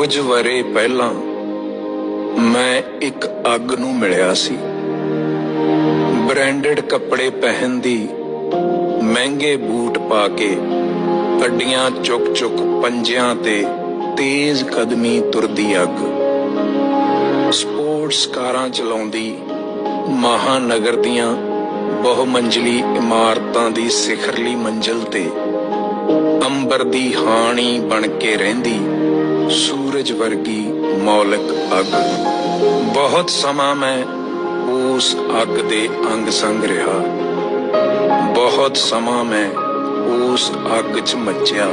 ਕੁਝ ਵਰੇ ਪਹਿਲਾਂ ਮੈਂ ਇੱਕ ਅੱਗ ਨੂੰ ਮਿਲਿਆ ਸੀ। ਬ੍ਰਾਂਡਡ ਕੱਪੜੇ ਪਹਿਨਦੀ ਮਹਿੰਗੇ ਬੂਟ ਪਾ ਕੇ ਅੱਡੀਆਂ ਚੁੱਕ ਚੁੱਕ ਪੰਜਿਆਂ ਤੇ ਤੇਜ਼ ਕਦਮੀ ਤੁਰਦੀ ਅੱਗ। ਸਪੋਰਟਸ ਕਾਰਾਂ ਚਲਾਉਂਦੀ ਮਹਾਨਗਰ ਦੀਆਂ ਬਹੁਮੰਜਲੀ ਇਮਾਰਤਾਂ ਦੀ ਸਿਖਰਲੀ ਮੰਜ਼ਿਲ ਤੇ ਅੰਬਰ ਦੀ ਹਾਣੀ ਬਣ ਕੇ ਰਹਿੰਦੀ ਸੂਰਜ ਵਰਗੀ ਮੌਲਕ ਅੱਗ। ਬਹੁਤ ਸਮਾਂ ਮੈਂ ਉਸ ਅੱਗ ਦੇ ਅੰਗ ਸੰਗ ਰਿਹਾ। ਬਹੁਤ ਸਮਾਂ ਮੈਂ ਉਸ ਅੱਗ 'ਚ ਮੱਚਿਆ।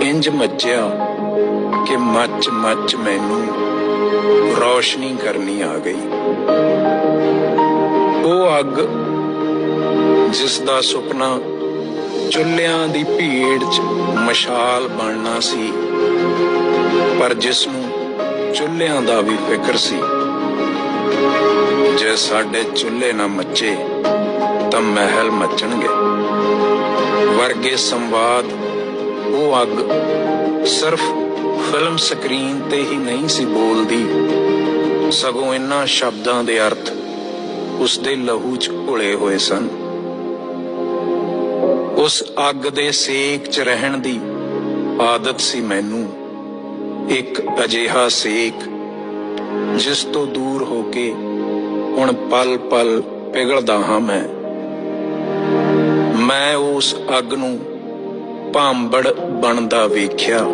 ਇੰਜ ਮੱਚਿਆ ਕਿ ਮੱਚ ਮੱਚ ਮੈਨੂੰ ਰੋਸ਼ਨੀ ਕਰਨੀ ਆ ਗਈ। ਉਹ ਅੱਗ ਜਿਸ ਦਾ ਸੁਪਨਾ ਚੁੱਲ੍ਹਿਆਂ ਦੀ ਭੀੜ 'ਚ ਮਸ਼ਾਲ ਬਣਨਾ ਸੀ। ਪਰ ਜਿਸ ਨੂੰ ਚੁੱਲ੍ਹਿਆਂ ਦਾ ਵੀ ਫਿਕਰ ਸੀ, ਜੇ ਸਾਡੇ ਚੁੱਲ੍ਹੇ ਨਾ ਮੱਚੇ, ਤਾਂ ਮਹਿਲ ਮੱਚਣਗੇ। ਵਰਗੇ ਸੰਵਾਦ ਉਹ ਅੱਗ ਸਿਰਫ ਫਿਲਮ ਸਕਰੀਨ ਤੇ ਹੀ ਨਹੀਂ ਸੀ ਬੋਲਦੀ। ਸਗੋਂ ਇਨ੍ਹਾਂ ਸ਼ਬਦਾਂ ਦੇ ਅਰਥ ਉਸ ਦੇ ਲਹੂ 'ਚ ਘੁਲੇ ਹੋਏ ਸਨ। ਉਸ ਅੱਗ ਦੇ ਸੇਕ 'ਚ ਰਹਿਣ ਦੀ ਆਦਤ ਸੀ ਮੈਨੂੰ। ਇੱਕ ਅਜਿਹਾ ਸੇਕ ਜਿਸ ਤੋਂ ਦੂਰ ਹੋ ਕੇ ਹੁਣ ਪਲ ਪਲ ਪਿਘਲਦਾ ਹਾਂ ਮੈਂ। ਮੈਂ ਉਸ ਅੱਗ ਨੂੰ ਭਾਂਬੜ ਬਣਦਾ ਵੇਖਿਆ।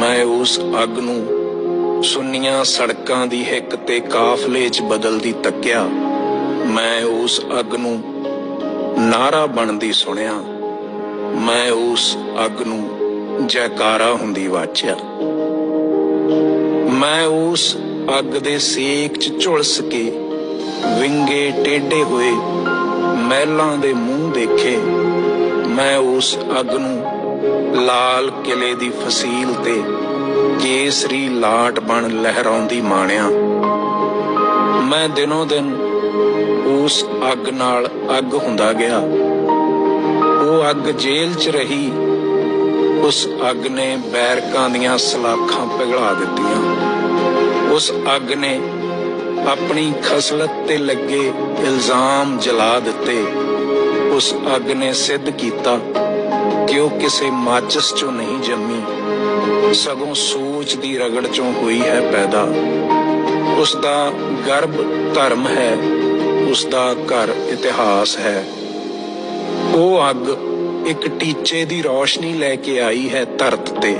ਮੈਂ ਉਸ ਅੱਗ ਨੂੰ ਸੁੰਨੀਆਂ ਸੜਕਾਂ ਦੀ ਹਿੱਕ ਤੇ ਕਾਫਲੇ 'ਚ ਬਦਲਦੀ ਤੱਕਿਆ। ਮੈਂ ਉਸ ਅੱਗ ਨੂੰ ਨਾਰਾ ਬਣਦੀ ਸੁਣਿਆ, ਮੈਂ ਉਸ ਅੱਗ ਨੂੰ ਜੈਕਾਰਾ ਹੁੰਦੀ ਵਾਚਿਆ। ਮੈਂ ਉਸ ਅੱਗ ਦੇ ਸੇਕ 'ਚ ਝੁਲਸ ਕੇ ਵਿੰਗੇ ਟੇਢੇ ਹੋਏ ਮਹਿਲਾਂ ਦੇ ਮੂੰਹ ਦੇਖੇ। ਮੈਂ ਉਸ ਅੱਗ ਨੂੰ ਲਾਲ ਕਿਲੇ ਦੀ ਫਸੀਲ ਤੇ ਕੇਸਰੀ ਲਾਟ ਬਣ ਲਹਿਰਾਉਂਦੀ ਮਾਣਿਆ। ਮੈਂ ਦਿਨੋ ਦਿਨ ਉਸ ਅੱਗ ਨਾਲ ਅੱਗ ਹੁੰਦਾ ਗਿਆ। ਉਹ ਅੱਗ ਜੇਲ੍ਹ 'ਚ ਰਹੀ। ਉਸ ਅੱਗ ਨੇ ਬੈਰਕਾਂ ਦੀਆਂ ਸਲਾਖਾਂ ਪਿਘਲਾ ਦਿੱਤੀਆਂ। ਉਸ ਅੱਗ ਨੇ ਆਪਣੀ ਖਸਲਤ ਤੇ ਲੱਗੇ ਇਲਜ਼ਾਮ ਜਲਾ ਦਿੱਤੇ। ਉਸ ਅੱਗ ਨੇ ਸਿੱਧ ਕੀਤਾ ਕਿ ਉਹ ਕਿਸੇ ਮਾਚਸ ਚੋਂ ਨਹੀਂ ਜੰਮੀ। ਸਗੋਂ ਸੋਚ ਦੀ ਰਗੜ ਚੋਂ ਹੋਈ ਹੈ ਪੈਦਾ। ਉਸ ਦਾ ਗਰਭ ਧਰਮ ਹੈ ਉਸ ਦਾ ਘਰ ਇਤਿਹਾਸ ਹੈ। ਉਹ ਅੱਗ ਇੱਕ ਟੀਚੇ ਦੀ ਰੌਸ਼ਨੀ ਲੈ ਕੇ ਆਈ ਹੈ ਧਰਤ ਤੇ।